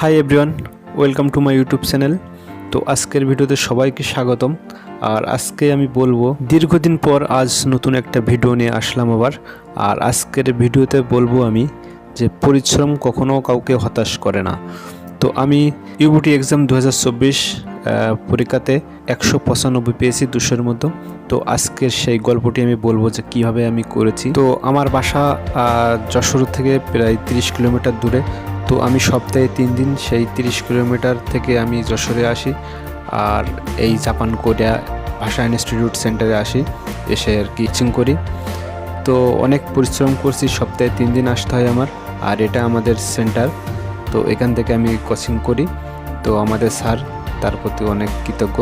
Hi everyone welcome to my YouTube channel তো আজকের ভিডিওতে সবাইকে স্বাগতম। আর আজকে আমি বলব, দীর্ঘদিন পর আজ নতুন একটা ভিডিও নিয়ে আসলাম আবার। আর আজকের ভিডিওতে বলব আমি যে পরিশ্রম কখনো কাউকে হতাশ করে না। তো আমি ইউবিটি এক্সাম দু হাজার চব্বিশ পরীক্ষাতে একশো পঁচানব্বই পেয়েছি দুশোর মতো। তো আজকের সেই গল্পটি আমি বলব যে কীভাবে আমি করেছি। তো আমার বাসা যশোর থেকে প্রায় তিরিশ কিলোমিটার দূরে। তো আমি সপ্তাহে তিন দিন সেই তিরিশ কিলোমিটার থেকে আমি যশোরে আসি আর এই জাপান কোরিয়া ভাষা ইনস্টিটিউট সেন্টারে আসি, এসে আর কি করি। তো অনেক পরিশ্রম করছি, সপ্তাহে তিন দিন আসতে হয় আমার আর এটা আমাদের সেন্টার। তো এখান থেকে আমি কোচিং করি। তো আমাদের স্যার তার প্রতি অনেক কৃতজ্ঞ।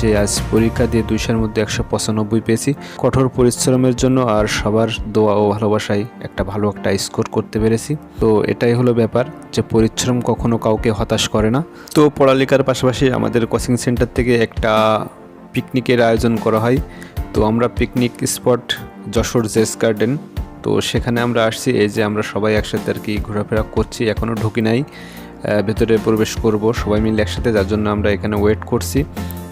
যে আজ পরীক্ষা দিয়ে দুইশোর মধ্যে একশো পঁচানব্বই পেয়েছি। কঠোর পরিশ্রমের জন্য আর সবার দোয়া ও ভালোবাসায় একটা ভালো একটা স্কোর করতে পেরেছি। তো এটাই হলো ব্যাপার যে পরিশ্রম কখনো কাউকে হতাশ করে না। তো পড়ালেখার পাশাপাশি আমাদের কোচিং সেন্টার থেকে একটা পিকনিকের আয়োজন করা হয়। তো আমরা picnic spot Jessore Jess Garden. তো সেখানে আমরা আসছি, এই যে আমরা সবাই একসাথে আর কি ঘোরাফেরা করছি এখনও ঢুকি নাই। ভেতরে প্রবেশ করব সবাই মিলে একসাথে, যার জন্য আমরা এখানে ওয়েট করছি।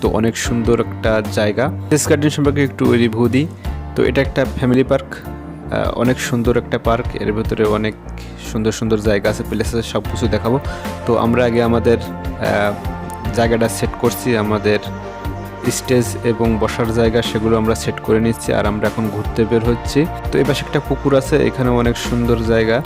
তো অনেক সুন্দর একটা জায়গা। টেস গার্ডেন সম্পর্কে একটু রিভিউ দিই। তো এটা একটা ফ্যামিলি পার্ক অনেক সুন্দর একটা পার্কের ভেতরে অনেক সুন্দর সুন্দর জায়গা আছে প্লেস আছে সব কিছু দেখাবো। তো আমরা আগে আমাদের জায়গাটা সেট করছি, আমাদের স্টেজ এবং বসার জায়গা সেগুলো আমরা সেট করে নিচ্ছি আর আমরা এখন ঘুরতে বের হচ্ছি। তো পাশে একটা পুকুর আছে এখানে অনেক সুন্দর জায়গা।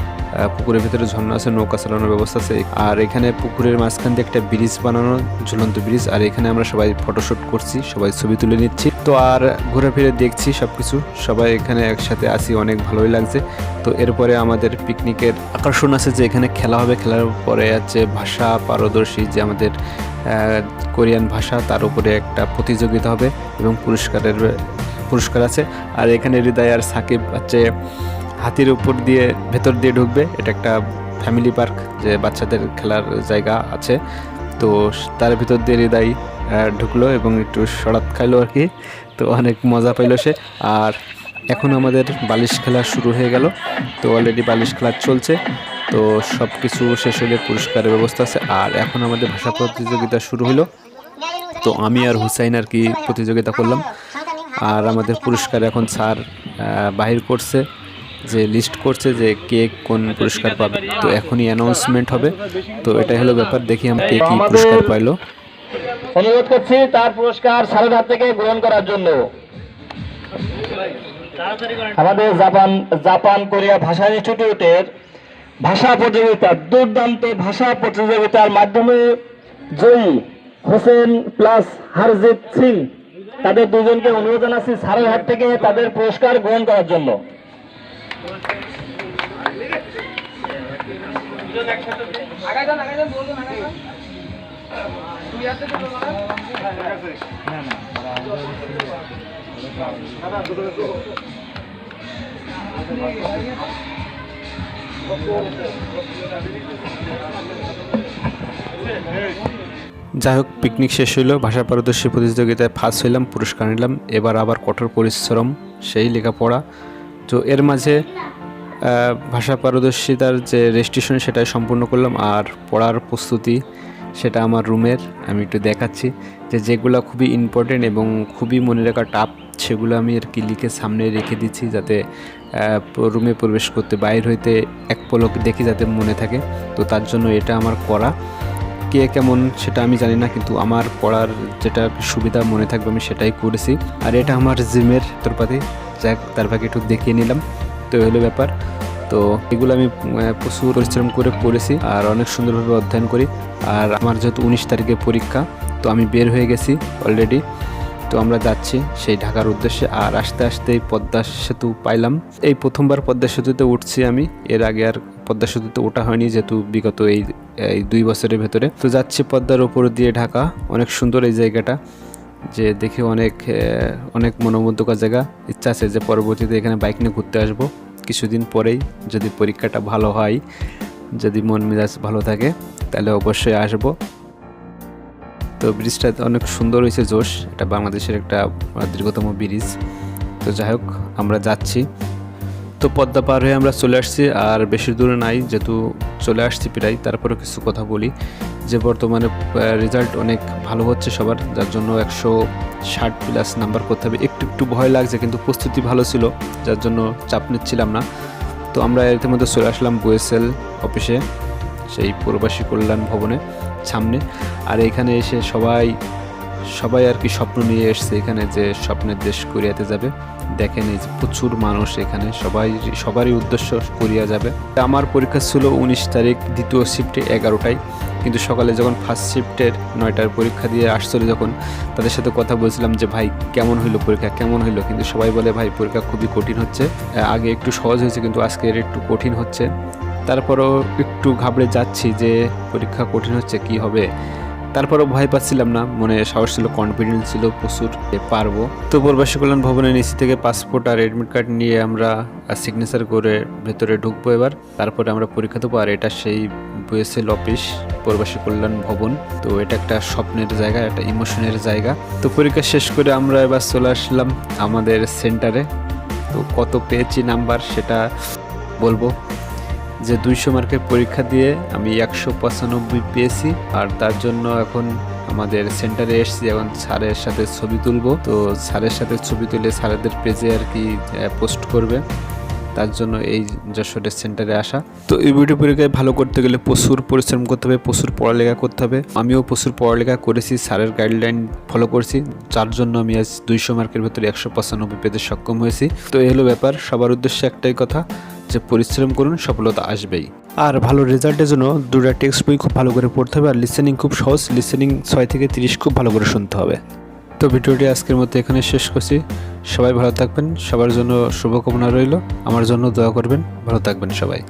পুকুরের ভিতরে ঝর্ণা আছে, নৌকা চালানোর ব্যবস্থা আছে। আর এখানে পুকুরের মাঝখান দিয়ে একটা ব্রিজ বানানো, ঝুলন্ত ব্রিজ। আর এখানে আমরা সবাই ফটোশুট করছি, সবাই ছবি তুলে নিচ্ছি। তো আর ঘুরে ফিরে দেখছি সব কিছু সবাই এখানে একসাথে আসি অনেক ভালোই লাগছে। তো এরপরে আমাদের পিকনিকের আকর্ষণ আছে যে এখানে খেলা হবে। খেলার পরে আছে ভাষা, পারদর্শী যে আমাদের কোরিয়ান ভাষা, তার উপরে একটা প্রতিযোগিতা হবে এবং পুরস্কারের, পুরস্কার আছে। আর এখানে হৃদয় আর সাকিব হচ্ছে হাতির উপর দিয়ে ভেতর দিয়ে ঢুকবে। এটা একটা ফ্যামিলি পার্ক যে বাচ্চাদের খেলার জায়গা আছে। তো তার ভিতর দিয়ে হৃদয় ঢুকলো এবং একটু সরাত খাইলো আর কি। তো অনেক মজা পাইলো সে। আর এখন আমাদের বালিশ খেলা শুরু হয়ে গেল। তো অলরেডি বালিশ খেলা চলছে। তো সব কিছু শেষ হলে পুরস্কারের ব্যবস্থা আছে। আর এখন আমাদের ভাষা প্রতিযোগিতা শুরু হলো তো আমি আর হুসাইন আর কি প্রতিযোগিতা করলাম। আর আমাদের পুরস্কার এখন স্যার বাহির করছে। যে লিস্ট করছে যে কে কোন পুরস্কার পাবে। তো এখনই অ্যানাউন্সমেন্ট হবে। তো এটাই হলো ব্যাপার। দেখি আমি কে কি পুরস্কার পাইলো। অনুরোধ করছি তার পুরস্কার হাত থেকে গ্রহণ করার জন্য। আমাদের জাপান জাপান কোরিয়া ভাষা ইনস্টিটিউটের ভাষা প্রতিযোগিতা দুর্দান্ত ভাষা প্রতিযোগিতার মাধ্যমে জয়ী হোসেন প্লাস হারজিৎ সিং। তাদের দুজনকে অনুরোধ জানাচ্ছি সারের হাত থেকে তাদের পুরস্কার গ্রহণ করার জন্য। যাই হোক পিকনিক শেষ হইল। ভাষা পারদর্শী প্রতিযোগিতায় ফার্স্ট হইলাম, পুরস্কার নিলাম। এবার আবার কঠোর পরিশ্রম, সেই লেখাপড়া। তো এর মাঝে ভাষা পারদর্শিতার যে রেজিস্ট্রেশন সেটা সম্পূর্ণ করলাম আর পড়ার প্রস্তুতি সেটা আমার রুমের, আমি একটু দেখাচ্ছি যে যেগুলো খুবই ইম্পর্টেন্ট এবং খুবই মনে রাখা টাপ সেগুলো আমি আর কি লিখে সামনে রেখে দিচ্ছি যাতে রুমে প্রবেশ করতে, বাইর হইতে এক পলক দেখি যাতে মনে থাকে। তো তার জন্য এটা আমার করা। কে কেমন সেটা আমি জানি না, কিন্তু আমার পড়ার যেটা সুবিধা মনে থাকবে আমি সেটাই করেছি। আর এটা আমার জিমের তোরপাতি। যাক, তার ভাগে একটু দেখিয়ে নিলাম। তো হলো ব্যাপার। তো এগুলো আমি প্রচুর পরিশ্রম করে পড়েছি আর অনেক সুন্দরভাবে অধ্যয়ন করি। আর আমার যেহেতু উনিশ তারিখে পরীক্ষা, তো আমি বের হয়ে গেছি অলরেডি তো আমরা যাচ্ছি সেই ঢাকার উদ্দেশ্যে। আর আস্তে আস্তে এই পদ্মা সেতু পাইলাম। এই প্রথমবার পদ্মা সেতুতে উঠছি আমি। এর আগে আর পদ্মা সেতুতে ওঠা হয়নি যেহেতু বিগত এই এই দুই বছরের ভেতরে। তো যাচ্ছি পদ্মার ওপর দিয়ে ঢাকা। অনেক সুন্দর এই জায়গাটা। যে দেখে অনেক অনেক মনোমুগ্ধকর জায়গা। ইচ্ছা আছে যে পরবর্তীতে এখানে বাইক নিয়ে ঘুরতে আসব। কিছুদিন পরেই যদি পরীক্ষাটা ভালো হয়, যদি মন মেজাজ ভালো থাকে, তাহলে অবশ্যই আসব। তো ব্রিজটা অনেক সুন্দর হয়েছে জোশ। এটা বাংলাদেশের একটা দীর্ঘতম ব্রিজ। তো যাই হোক, আমরা যাচ্ছি। তো পদ্মা পার হয়ে আমরা চলে আসছি, আর বেশি দূরে নাই, যেহেতু চলে আসছি প্রায় তারপরে কিছু কথা বলি। যে বর্তমানে রেজাল্ট অনেক ভালো হচ্ছে সবার, যার জন্য একশো ষাট প্লাস নাম্বার করতে হবে। একটু একটু ভয় লাগছে, কিন্তু প্রস্তুতি ভালো ছিল, যার জন্য চাপ নিচ্ছিলাম না। তো আমরা এর মধ্যে চলে আসলাম বুয়েসেল অফিসে, সেই প্রবাসী কল্যাণ ভবনে সামনে। আর এখানে এসে সবাই সবাই আর কি স্বপ্ন নিয়ে এসছে এখানে যে স্বপ্নের দেশ কোরিয়াতে যাবে। দেখেন এই যে প্রচুর মানুষ এখানে, সবাই, সবারই উদ্দেশ্য কোরিয়া যাবে। আমার পরীক্ষা ছিল উনিশ তারিখ, দ্বিতীয় শিফটে এগারোটায়। কিন্তু সকালে যখন ফার্স্ট শিফটের নয়টার পরীক্ষা দিয়ে আসছিল যখন, তাদের সাথে কথা বলছিলাম যে, ভাই, কেমন হইল পরীক্ষা? কেমন হইল? কিন্তু সবাই বলে, ভাই, পরীক্ষা খুবই কঠিন হচ্ছে। আগে একটু সহজ হয়েছে, কিন্তু আজকের একটু কঠিন হচ্ছে। তারপরও একটু ঘাবড়ে যাচ্ছি যে, পরীক্ষা কঠিন হচ্ছে, কি হবে? তারপরও ভয় পাচ্ছিলাম না। মনে সাহস ছিল কনফিডেন্স ছিল প্রচুর পারব। তো প্রবাসী কল্যাণ ভবনের নিচে থেকে পাসপোর্ট আর এডমিট কার্ড নিয়ে আমরা সিগনেচার করে ভেতরে ঢুকবো এবার। তারপরে আমরা পরীক্ষা দেবো আর এটা সেই বুয়েসেল অফিস প্রবাসী কল্যাণ ভবন। তো এটা একটা স্বপ্নের জায়গা একটা ইমোশনের জায়গা। তো পরীক্ষা শেষ করে আমরা এবার চলে আসলাম আমাদের সেন্টারে তো কত পেয়েছি নাম্বার সেটা বলব। যে দুইশো মার্কের পরীক্ষা দিয়ে আমি একশো পঁচানব্বই পেয়েছি, আর তার জন্য এখন আমাদের সেন্টারে এসেছি এখন স্যারের সাথে ছবি তুলবো। তো স্যারের সাথে ছবি তুলে স্যারেদের পেজে আর কি পোস্ট করবে। তার জন্য এই যশোরের সেন্টারে আসা। তো এই ভিডিও পরীক্ষায় ভালো করতে গেলে প্রচুর পরিশ্রম করতে হবে, প্রচুর পড়ালেখা করতে হবে। আমিও প্রচুর পড়ালেখা করেছি, স্যারের গাইডলাইন ফলো করছি। যার জন্য আমি আজ দুইশো মার্কের ভেতরে একশো পঁচানব্বই পেতে সক্ষম হয়েছি। তো এই হলো ব্যাপার, সবার উদ্দেশ্যে একটাই কথা যে পরিশ্রম করুন, সফলতা আসবেই। আর ভালো রেজাল্টের জন্য দুটা টেক্সট বই খুব ভালো করে পড়তে হবে, আর লিসেনিং খুব সহজ লিসেনিং ছয় থেকে তিরিশ খুব ভালো করে শুনতে হবে। তো ভিডিওটি আজকের মতো এখানে শেষ করছি। সবাই ভালো থাকবেন, সবার জন্য শুভকামনা রইল। আমার জন্য দোয়া করবেন, ভালো থাকবেন সবাই।